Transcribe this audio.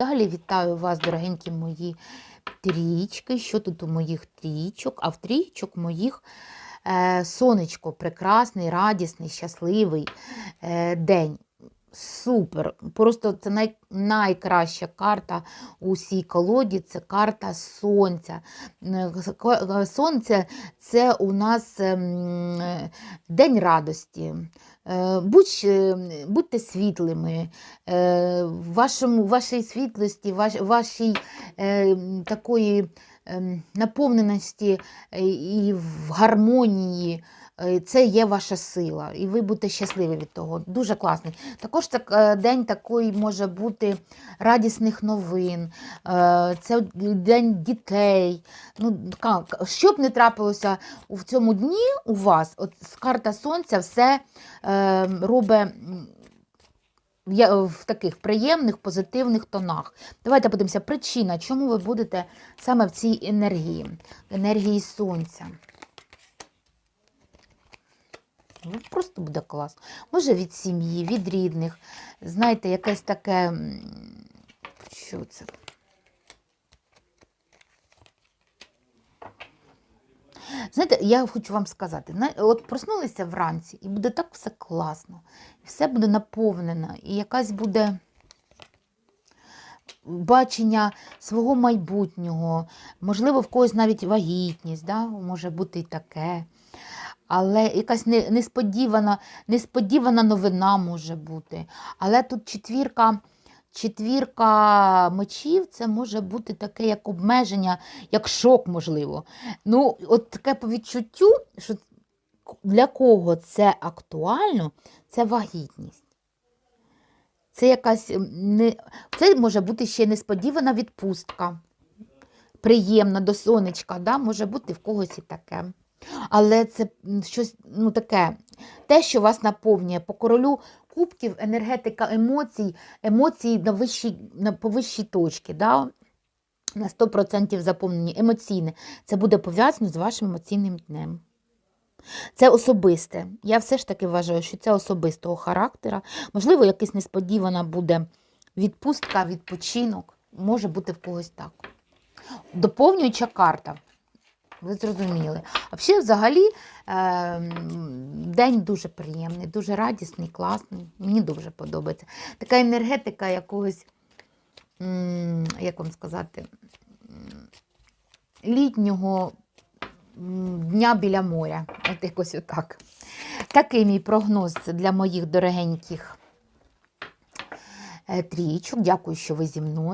Далі вітаю вас, дорогенькі мої трічки. Що тут у моїх трічок? А в трічок моїх е, сонечко прекрасний, радісний, щасливий е, день. Супер! Просто це най, найкраща карта у цій колоді це карта сонця. Е, Сонце це у нас ем, е, день радості. Е, Будь, будьте світлими, е, вашому, вашій світлості, ваш, вашій е, такої е, наповненості е, і в гармонії. Е, Це є ваша сила, і ви будете щасливі від того. Дуже класний. Також це е, день такий може бути радісних новин, е, це день дітей. Ну, що б не трапилося в цьому дні у вас, от карта сонця все робить в таких приємних, позитивних тонах. Давайте подивимося, причина, чому ви будете саме в цій енергії, енергії сонця. Ну, просто буде клас. Може від сім'ї, від рідних. Знаєте, якесь таке. Що це? Знаєте, я хочу вам сказати, от проснулися вранці, і буде так все класно, все буде наповнено, і якась буде бачення свого майбутнього, можливо, в когось навіть вагітність, да? може бути і таке. Але якась несподівана, несподівана новина може бути. Але тут четвірка, четвірка мечів це може бути таке як обмеження, як шок, можливо. Ну, от таке по відчуттю, що для кого це актуально, це вагітність. Це якась не... це може бути ще несподівана відпустка. Приємна до сонечка, да? може бути в когось і таке. Але це щось ну, таке, те, що вас наповнює. По королю кубків енергетика емоцій, емоції на, вищій, на по вищій точці. Да? На 100% заповнені емоційне. Це буде пов'язано з вашим емоційним днем. Це особисте. Я все ж таки вважаю, що це особистого характера. Можливо, якась несподівана буде відпустка, відпочинок. Може бути в когось так. Доповнююча карта. Ви зрозуміли. Ще взагалі е, день дуже приємний, дуже радісний, класний. Мені дуже подобається. Така енергетика якогось, як вам сказати, літнього дня біля моря. От якось отак. Такий мій прогноз для моїх дорогеньких е, трійчок. Дякую, що ви зі мною.